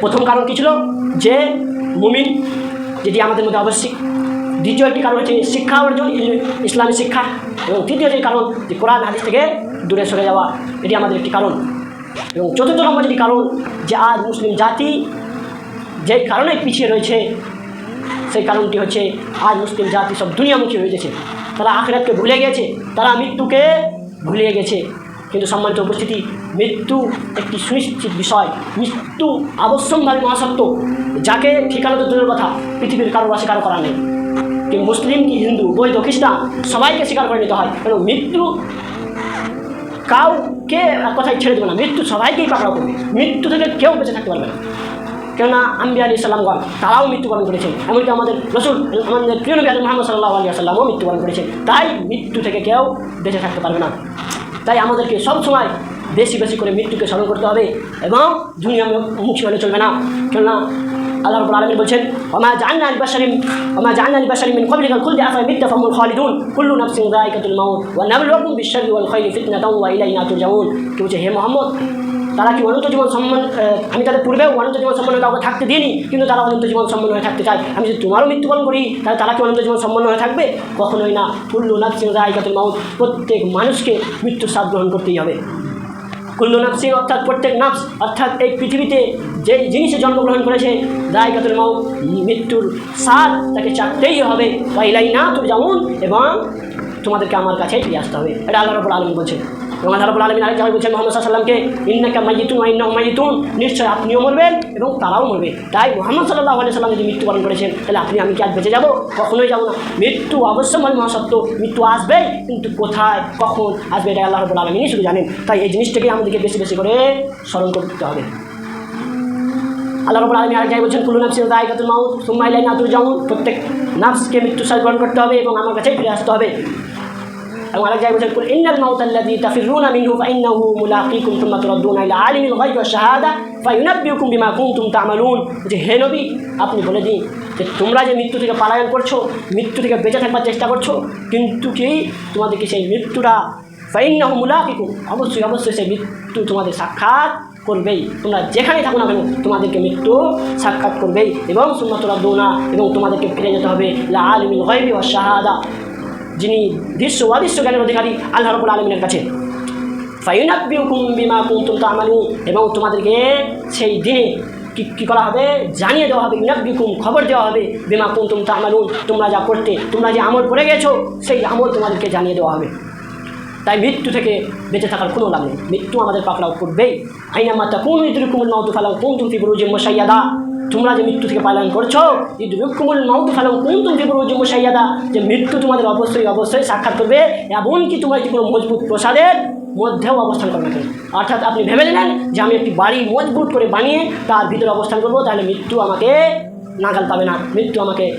প্রথম কারণ কী ছিল? যে মুমিন, যেটি আমাদের মধ্যে আবশ্যিক দ্বিতীয় একটি কারণ হচ্ছে শিক্ষা অর্জন ইসলামী শিক্ষা। এবং তৃতীয় যে কারণ, যে কোরআন হাদিস থেকে দূরে সরে যাওয়া, এটি আমাদের একটি কারণ। এবং চতুর্থ নম্বর যেটি কারণ, যে আজ মুসলিম জাতি যে কারণে পিছিয়ে রয়েছে, সেই কারণটি হচ্ছে আজ মুসলিম জাতি সব দুনিয়ামুখী হয়ে গেছে। তারা আখেরাতকে ভুলে গেছে, তারা মৃত্যুকে ভুলে গেছে। কিন্তু সম্মানিত উপস্থিতি মৃত্যু একটি সুনিশ্চিত বিষয়। মৃত্যু আবশ্যকভাবে মহাসত্য যাকে ঠিকানা দূরের কথা, পৃথিবীর কারও স্বীকার করা নেই। কি মুসলিম কি হিন্দু, বৈধ, খ্রিস্টান, সবাইকে স্বীকার করে নিতে হয় এবং মৃত্যু কাউকে এক কথায় ছেড়ে দেবে না। মৃত্যু সবাইকেই পাকড়াও করবে। মৃত্যু থেকে কেউ বেঁচে থাকতে পারবে না। কেননা আম্বি আলী সাল্লামগণ তারাও মৃত্যুবরণ করেছেন এমনকি আমাদের রসুল, আমাদের প্রিয় নবী মোহাম্মদ সাল্লাহ আলী সাল্লামও মৃত্যুবরণ করেছেন তাই মৃত্যু থেকে কেউ বেঁচে থাকতে পারবে না। তাই আমাদেরকে সবসময় বেশি বেশি করে মৃত্যুকে স্মরণ করতে হবে এবং দুনিয়া মুখী হলে চলবে না। কেননা আল্লাহ রব্বুল আলামিন বলছেন, ওমা জান্না লিবাশারিন ওমা জান্না লিবাশারিন মিন ক্বাবলিকাল খুলদি আফা মিত্তা ফাহুমুল খালিদুন? কুল্লু নাফসিন যায়িকাতুল মাউত, ওয়া নাবলুকুম বিশ-শাররি ওয়াল খাইরি ফিতনাতাও ওয়া ইলাইনা তুরজাউন। কি বলছে, হে মোহাম্মদ, তারা কি অনন্ত জীবন সম্মান আমি তাদের পূর্বেও অনন্ত জীবন সম্মান কাউকে থাকতে দিইনি, কিন্তু তারা অনন্ত জীবন সম্মান হয়ে থাকতে চায়। আমি যদি তোমারও মৃত্যুবরণ করি, তাহলে তারা কি অনন্ত জীবন সম্মান হয়ে থাকবে? কখনোই না। কুল্লু নাফসিন যায়িকাতুল মাউত, প্রত্যেক মানুষকে মৃত্যুর স্বাদ গ্রহণ করতেই হবে। কুল্লু নাফসিন অর্থাৎ প্রত্যেক নাফস, অর্থাৎ এই পৃথিবীতে যে জিনিসে জন্মগ্রহণ করেছে দায়কাতুল মাউ মৃত্যুর স্বাদ তাকে চাকতেই হবে। বা ইলাই না তুমি যেমন এবং তোমাদেরকে আমার কাছে ফিরে আসতে হবে। এটা আল্লাহ রবুল আলম বলছেন এবং আল্লাহ রবুল আলমী আরেক জায়গায় বলছেন মোহাম্মদ সাল্লামকে ইন্নাকা মাইতুন ইন্না মাইতুন নিশ্চয় আপনিও মরবেন এবং তারাও মরবে। তাই মোহাম্মদ সাল্লাহ আলি সাল্লাম যদি মৃত্যুবরণ করেছেন, তাহলে আপনি আমি কি আজ বেঁচে যাব? কখনোই যাব না। মৃত্যু অবশ্যই মানে মহাসত্য। মৃত্যু আসবেই, কিন্তু কোথায়, কখন আসবে এটা আল্লাহ রবুল আলমিনই শুধু জানেন। তাই এই জিনিসটাকে আমাদেরকে বেশি বেশি করে স্মরণ করতে হবে। আল্লাহ রবুল আলমী আর যাই বলছেন কুলু নাফসি দায়িকাতুল মাউত, সুম্মা ইলাইনা তুরজাউন প্রত্যেক নাফসকে মৃত্যু সাথ গ্রহণ করতে হবে এবং আমার কাছেই ফিরে আসতে হবে। এবং আরেক জায়গায় বলছেন, কুল ইন্নাল মাউত আল্লাযী তাফিরুনা মিনহু ফাইন্নাহু মুলাকীকুম থুম্মা তুরাদ্দুনা ইলা আলিমিল গায়বি ওয়াশ শাহাদা ফায়ুনাব্বিউকুম বিমা কুনতুম তা'মালুন। যে হে নবী, আপনি বলে দিন যে তোমরা যে মৃত্যু থেকে পালায়ন করছ, মৃত্যু থেকে বেঁচে থাকবার চেষ্টা করছ, কিন্তু কি তোমাদেরকে সেই মৃত্যুটা? ফাইন্নাহু মুলাকীকুম, অবশ্যই অবশ্যই সেই মৃত্যু তোমাদের সাক্ষাৎ করবেই। তোমরা যেখানেই থাকো না কেন, তোমাদেরকে মৃত্যু সাক্ষাৎ করবেই। এবং সুন্নতরা দোনা এবং তোমাদেরকে ফিরে যেতে হবে লা আলিমিল গায়বি ওয়াশ শাহাদা। যিনি দৃশ্য অদৃশ্য জ্ঞানের অধিকারী আল্লাহ রবুল আলমিনের কাছে। বিমা কুনতুম তা'মালুন। এবং তোমাদেরকে সেই দিনে কি, কী করা হবে? জানিয়ে দেওয়া হবে ইনাব্বিকুম খবর দেওয়া হবে, বিমা কুনতুম তা'মালুন। তোমরা যা করতে, তোমরা যে আমল করে গেছো, সেই আমল তোমাদেরকে জানিয়ে দেওয়া হবে। তাই মৃত্যু থেকে বেঁচে থাকার কোনো লাভ নেই। মৃত্যু আমাদের পাকড়াও করবেই। আইনা মাতা কোন ইদরুকুমুল মাউতু ফালাউ কুনতুম ফি বুরুজিম মুশাইয়াদা। তোমরা যে মৃত্যু থেকে পালন করছ ফি বুরুজিম মুশাইয়াদা, যে মৃত্যু তোমাদের অবশ্যই অবশ্যই সাক্ষাৎ করবে, এমনকি তোমরা যদি কোনো মজবুত প্রসাদের মধ্যেও অবস্থান করবে কেন? অর্থাৎ আপনি ভেবে নিলেন যে আমি একটি বাড়ি মজবুত করে বানিয়ে তার ভিতরে অবস্থান করব, তাহলে মৃত্যু আমাকে নাগাল পাবে না। মৃত্যু আমাকে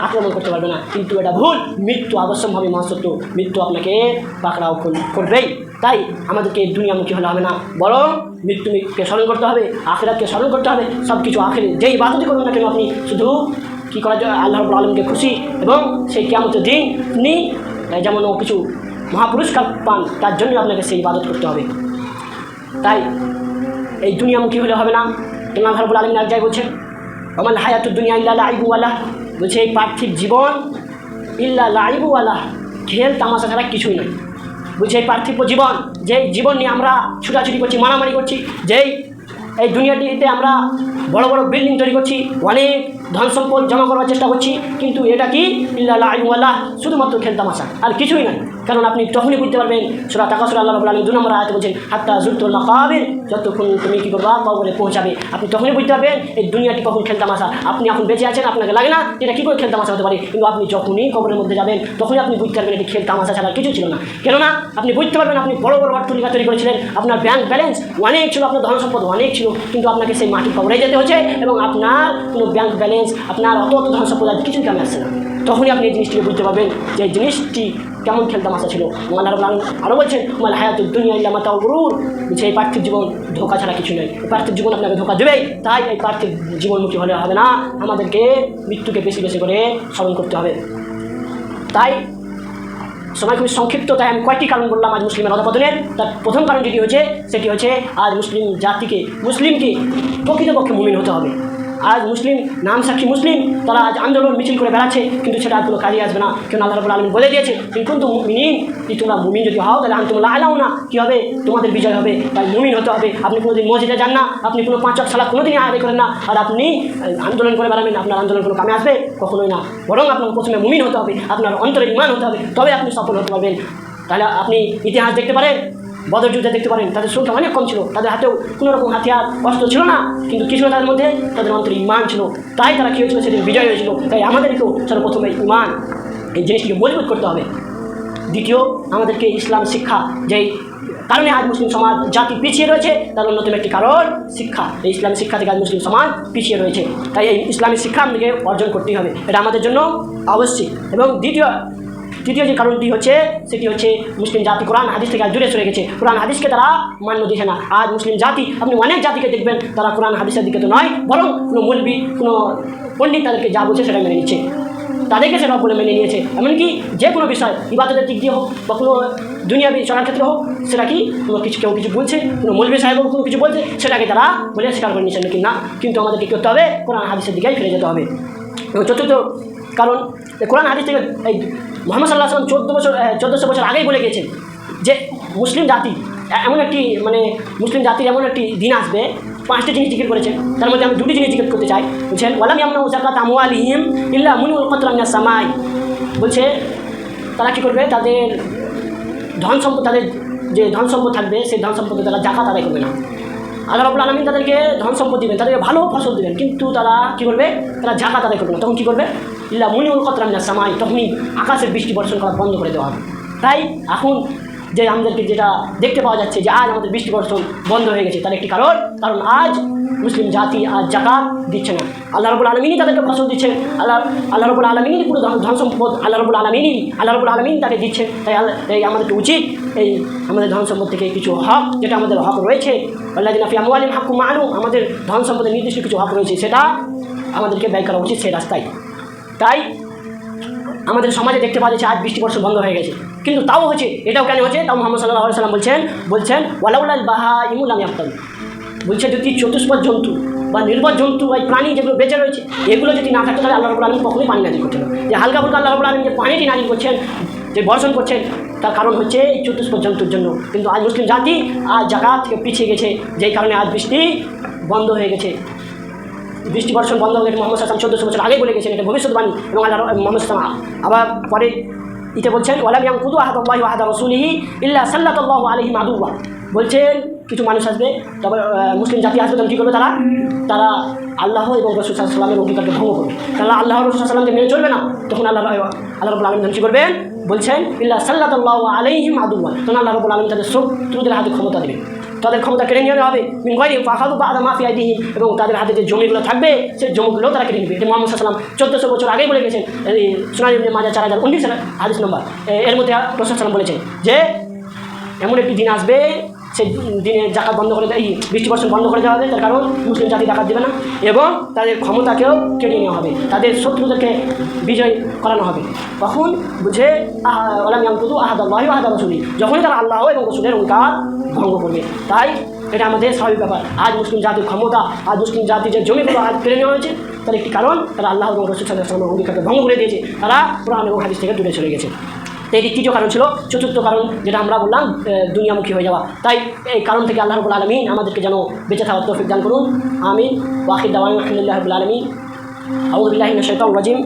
আক্রমণ করতে পারবে না। কিন্তু এটা ভুল। মৃত্যু আবশ্যকভাবে মহাসত্য মৃত্যু আপনাকে পাকড়াও কর- করবেই। তাই আমাদেরকে দুনিয়ামুখী হলে হবে না। বরং মৃত্যুকে স্মরণ করতে হবে, আখেরাতকে স্মরণ করতে হবে। সব কিছু আখেরে যেই বাদতি করুন না কেন আপনি, শুধু কী করা যায় আল্লাহ আলমকে খুশি এবং সেই কেমতের দিন তিনি যেমন কিছু মহাপুরস্কার পান, তার জন্য আপনাকে সেই ইবাদত করতে হবে। তাই এই দুনিয়ামুখী হলে হবে না। ইমাম হারবুল আলমিন এক জায়গায় বলছেন। আমার হায়াতুর দুনিয়া ইল্লা লাইবুওয়ালা বলছে, এই পার্থিব জীবন ইল্লা লাইবুওয়ালা খেল, তামাশা ছাড়া কিছুই নয় বলছে, এই পার্থিব জীবন, যেই জীবন নিয়ে আমরা ছুটাছুটি করছি, মারামারি করছি, যেই এই দুনিয়াটিতে আমরা বড় বড় বিল্ডিং তৈরি করছি, অনেক ধন সম্পদ জমা করার চেষ্টা করছি, কিন্তু এটা কি? ইল্লা লাইবুওয়ালা শুধুমাত্র খেল, তামাশা, আর কিছুই নয় কারণ আপনি তখনই বুঝতে পারবেন। সুরা টাকা সুরা আল্লাহ আলম দু নম্বর আয়তে বলছেন, হাত্তা জুরতুল মাকাবির যতক্ষণ তুমি কী করবা, কবরে পৌঁছাবে। আপনি তখনই বুঝতে পারবেন, এই দুনিয়াটি কখন খেলতাম আসা আপনি এখন বেঁচে আছেন, আপনাকে লাগে না এটা কী করে খেলতাম আসা হতে পারে। কিন্তু আপনি যখনই কবরের মধ্যে যাবেন, তখনই আপনি বুঝতে পারবেন, এটি খেলতাম আসা ছাড়া কিছু ছিল না। কেননা, আপনি বুঝতে পারবেন, আপনি বড় বড় অট্টলিকা তৈরি করেছিলেন, আপনার ব্যাংক ব্যালেন্স অনেক ছিল, আপনার ধন সম্পদ অনেক ছিল, কিন্তু আপনাকে সেই মাটি কবরে যেতে হচ্ছে এবং আপনার কোনো ব্যাংক ব্যালেন্স আপনার অত অত ধন সম্পদ আর কিছুই কামে আসছে না। তখনই আপনি এই জিনিসটিকে বুঝতে পারবেন যে জিনিসটি কেমন খেলতাম আসা ছিল? আল্লাহ রাবুল আলম আরও বলছেন, মাল হায়াত দুনিয়া ইল্লা মাতা গরুর। বলছে, এই পার্থিব জীবন ধোকা ছাড়া কিছু নয় এই পার্থিব জীবন আপনাকে ধোকা দেবেই। তাই এই পার্থিব জীবনমুখী হলে হবে না। আমাদেরকে মৃত্যুকে বেশি বেশি করে স্মরণ করতে হবে। তাই সময় খুবই সংক্ষিপ্ত, তাই আমি কয়েকটি কারণ বললাম আজ মুসলিমের অধপতনের। তার প্রথম কারণ যেটি হচ্ছে সেটি হচ্ছে আজ মুসলিম জাতিকে, মুসলিমকে প্রকৃতপক্ষে মুমিন হতে হবে। আজ মুসলিম, নাম সাক্ষী মুসলিম, তারা আজ আন্দোলন, মিছিল করে বেড়াচ্ছে, কিন্তু সেটা আর কোনো কাজে আসবে না। কেন আল্লাহ রবুল আলমিন বলে দিয়েছে কিন্তু মুমিন কি তোমরা মুমিন যদি হও, তাহলে আমি তোমরা আলাও না কী হবে? তোমাদের বিজয় হবে, তাই মুমিন হতে হবে। আপনি কোনোদিন মসজিদে যান না, আপনি কোনো পাঁচ সালা কোনোদিনই আদায় করেন না। আর আপনি আন্দোলন করে বেড়াবেন, আপনার আন্দোলন কোনো কামে আসবে কখনোই না। বরং আপনার প্রথমে মুমিন হতে হবে, আপনার অন্তরে ইমান হতে হবে তবে আপনি সফল হতে পারবেন। তাহলে আপনি ইতিহাস দেখতে পারেন বদর যুদ্ধে দেখতে পারেন, তাদের সংখ্যা অনেক কম ছিল। তাদের হাতেও কোনো রকম হাতিয়ার অস্ত্র ছিল না, কিন্তু কি ছিল তাদের মধ্যে? তাদের অন্তরে ইমান ছিল। তাই তারা কী হয়েছিল? সেদিন বিজয় হয়েছিল। তাই আমাদেরকেও সর্বপ্রথমে ইমান এই জিনিসটিকে মজবুত করতে হবে। দ্বিতীয়, আমাদেরকে ইসলাম শিক্ষা, যেই কারণে আজ মুসলিম সমাজ, জাতি পিছিয়ে রয়েছে, তার অন্যতম একটি কারণ শিক্ষা। এই ইসলামী শিক্ষা থেকে আজ মুসলিম সমাজ পিছিয়ে রয়েছে। তাই এই ইসলামী শিক্ষা আমাদেরকে অর্জন করতেই হবে। এটা আমাদের জন্য আবশ্যিক। এবং দ্বিতীয় তৃতীয় যে কারণটি হচ্ছে, সেটি হচ্ছে মুসলিম জাতি কোরআন হাদিস থেকে দূরে সরে গেছে। কোরআন হাদিসকে তারা মান্য দিচ্ছে না। আজ মুসলিম জাতি, আপনি অনেক জাতিকে দেখবেন, তারা কোরআন হাদিসের দিকে তো নয়, বরং কোনো মৌলবি, কোনো পণ্ডিত তাদেরকে যা বলছে সেটা মেনে নিচ্ছে। তাদেরকে সেটা বলে মেনে নিয়েছে। এমনকি যে কোনো বিষয়, ইবাদতের দিক দিয়ে হোক বা কোনো দুনিয়াবি চলার ক্ষেত্রে হোক, সেটা কি কোনো কিছু কেউ কিছু বলছে, কোনো মৌলবি সাহেব কোনো কিছু বলছে, সেটাকে তারা বলে স্বীকার করে নিচ্ছেন কি না, কিন্তু আমাদেরকে করতে হবে? কোরআন হাদিসের দিকেই ফিরে যেতে হবে। এবং চতুর্থ কারণ কোরআন হাদিস থেকে এই মোহাম্মদ সাল্লাহ আসলাম চোদ্দ বছর চোদ্দোশো বছর আগেই বলে গেছেন যে মুসলিম জাতি এমন একটি মানে মুসলিম জাতির এমন একটি দিন আসবে, পাঁচটি জিনিস জিজ্ঞেস করেছেন। তার মধ্যে আমি দুটি জিনিস জিজ্ঞেস করতে চাই। বলছেন, ওয়ালাম ইয়ামনা উজাকাত আমওয়ালিহিম ইল্লা মুনিউল কতরামিয়া সামাই। বলছে, তারা কী করবে? তাদের ধন সম্পদ, তাদের যে ধন সম্পদ থাকবে, সেই ধন সম্পদে তারা জাকাত আদায় করবে না। আল্লাহ রবুল আলমিন তাদেরকে ধন সম্পদ দেবেন, তাদেরকে ভালো ফসল দেবেন। কিন্তু তারা কী করবে? তারা ঝাঁকা তাদের করবে না। তখন কী করবে? ইল্লা মুনিউল না সামাই, তখনই আকাশের বৃষ্টি বর্ষণ করা বন্ধ করে দেওয়া হবে। তাই এখন যে আমাদেরকে যেটা দেখতে পাওয়া যাচ্ছে যে আজ আমাদের বৃষ্টি বর্ষণ বন্ধ হয়ে গেছে, তার একটি কারণ কারণ আজ মুসলিম জাতি আজ জাকাত দিচ্ছে না। আল্লাহ রবুল আলমিনই তাদেরকে ফসল দিচ্ছেন, আল্লাহ আল্লাহ রবুল আলমিনই পুরো ধন সম্পদ, আল্লাহ রবুল আলমিনই, আল্লাহ রবুল আলমিন তাকে দিচ্ছে তাই এই আমাদেরকে উচিত এই আমাদের ধন সম্পদ থেকে কিছু হক, যেটা আমাদের হক রয়েছে। আল্লাহ দিন আফি আমুয়ালিম হাক্কু মানু আমাদের ধন সম্পদের নির্দিষ্ট কিছু হক রয়েছে, সেটা আমাদেরকে ব্যয় করা উচিত সেই রাস্তায়। তাই আমাদের সমাজে দেখতে পাওয়া যাচ্ছে আজ বৃষ্টি বর্ষণ বন্ধ হয়ে গেছে। কিন্তু তাও হচ্ছে, এটাও কেন হচ্ছে? তাও মোহাম্মদ সাল্লাহ সাল্লাম বলছেন বলছেন ওয়ালাউলাল বাহা ইমুল আমি আফতাল বলছে যদি চতুষ্পদ জন্তু বা নির্ভর জন্তু বা এই প্রাণী যেগুলো বেঁচে রয়েছে, এগুলো যদি না থাকতো, তাহলে আল্লাহ আলম কখনোই পানি নাজিল করছেন যে হালকা ফুলকা আল্লাহ আলম যে পানিটি নাজিল করছেন, যে বর্ষণ করছেন, তার কারণ হচ্ছে এই চতুষ্পদ জন্তুর জন্য। কিন্তু আজ মুসলিম জাতি আজ জায়গা থেকে পিছিয়ে গেছে, যেই কারণে আজ বৃষ্টি বন্ধ হয়ে গেছে। বৃষ্টি বর্ষণ বন্ধ হয়ে মোহাম্মদ সাল্লাম চোদ্দশো বছর আগে বলে গেছেন এটা ভবিষ্যৎবাণী এবং আল্লাহ মোহাম্মদ সাল্লাম আবার পরে ইতে বলছেন, ওয়ালাম ইয়াম কুদু আহাদ আল্লাহ আহাদ রসুলিহি ইল্লা সাল্লাহ আলহিম আদুয়া বলছেন, কিছু মানুষ আসবে তবে মুসলিম জাতি আসবে, তখন কী করবে তারা? তারা আল্লাহ এবং রসুল সাল্লামের অঙ্গীকারকে ভঙ্গ করবে। তাহলে আল্লাহ রসুল সাল্লামকে মেনে চলবে না? তখন আল্লাহ আল্লাহ রবুল আলম কী করবেন। বলছেন, ইল্লা সাল্লাহ আলহিম আদুয়া তখন আল্লাহ রবুল আলম তাদের শত্রুদের হাতে ক্ষমতা দেবে তাদের ক্ষমতা কেড়ে নিয়ে হবে। মিনগাইরি ফাহাদু বা আদা মাফিয়া দিহি এবং তাদের হাতে যে জমিগুলো থাকবে সেই জমিগুলো তারা কেড়ে নেবে। এটা মোহাম্মদ সাল্লাম চোদ্দোশো বছর আগেই বলে গেছেন সোনালী মাজা চার হাজার উনিশ হাদিস নম্বর। এর মধ্যে রসুল সাল্লাম বলেছেন যে, এমন একটি দিন আসবে সেই দিনে জাকাত বন্ধ করে দেয় বৃষ্টি বর্ষণ বন্ধ করে দেওয়া হবে, তার কারণ মুসলিম জাতি জাকাত দেবে না, এবং তাদের ক্ষমতাকেও কেটে নেওয়া হবে। তাদের শত্রুদেরকে বিজয় করানো হবে। তখন বুঝে, আহ আলাম ইয়ামকুদু আহাদ আল্লাহ আহাদ রসুলি, যখনই তারা আল্লাহ এবং রসুলের অঙ্কার ভঙ্গ করবে তাই এটা আমাদের স্বাভাবিক ব্যাপার। আজ মুসলিম জাতির ক্ষমতা, আজ মুসলিম জাতির যে জমিগুলো আজ কেড়ে নেওয়া হয়েছে, তার একটি কারণ, তারা আল্লাহ এবং রসুল সাল্লাহ অঙ্গীকারকে ভঙ্গ করে দিয়েছে। তারা কোরআন এবং হাদিস থেকে দূরে চলে গেছে। এটি তৃতীয় কারণ ছিল। চতুর্থ কারণ যেটা আমরা বললাম দুনিয়ামুখী হয়ে যাওয়া। তাই এই কারণ থেকে আল্লাহ রবুল আলমিন আমাদেরকে যেন বেঁচে থাকার তৌফিক দান করুন। আমিন। ওয়াহিদ আলহামদুলিল্লাহ আলমিন। আউদুল্লাহ শৈতান রাজিম।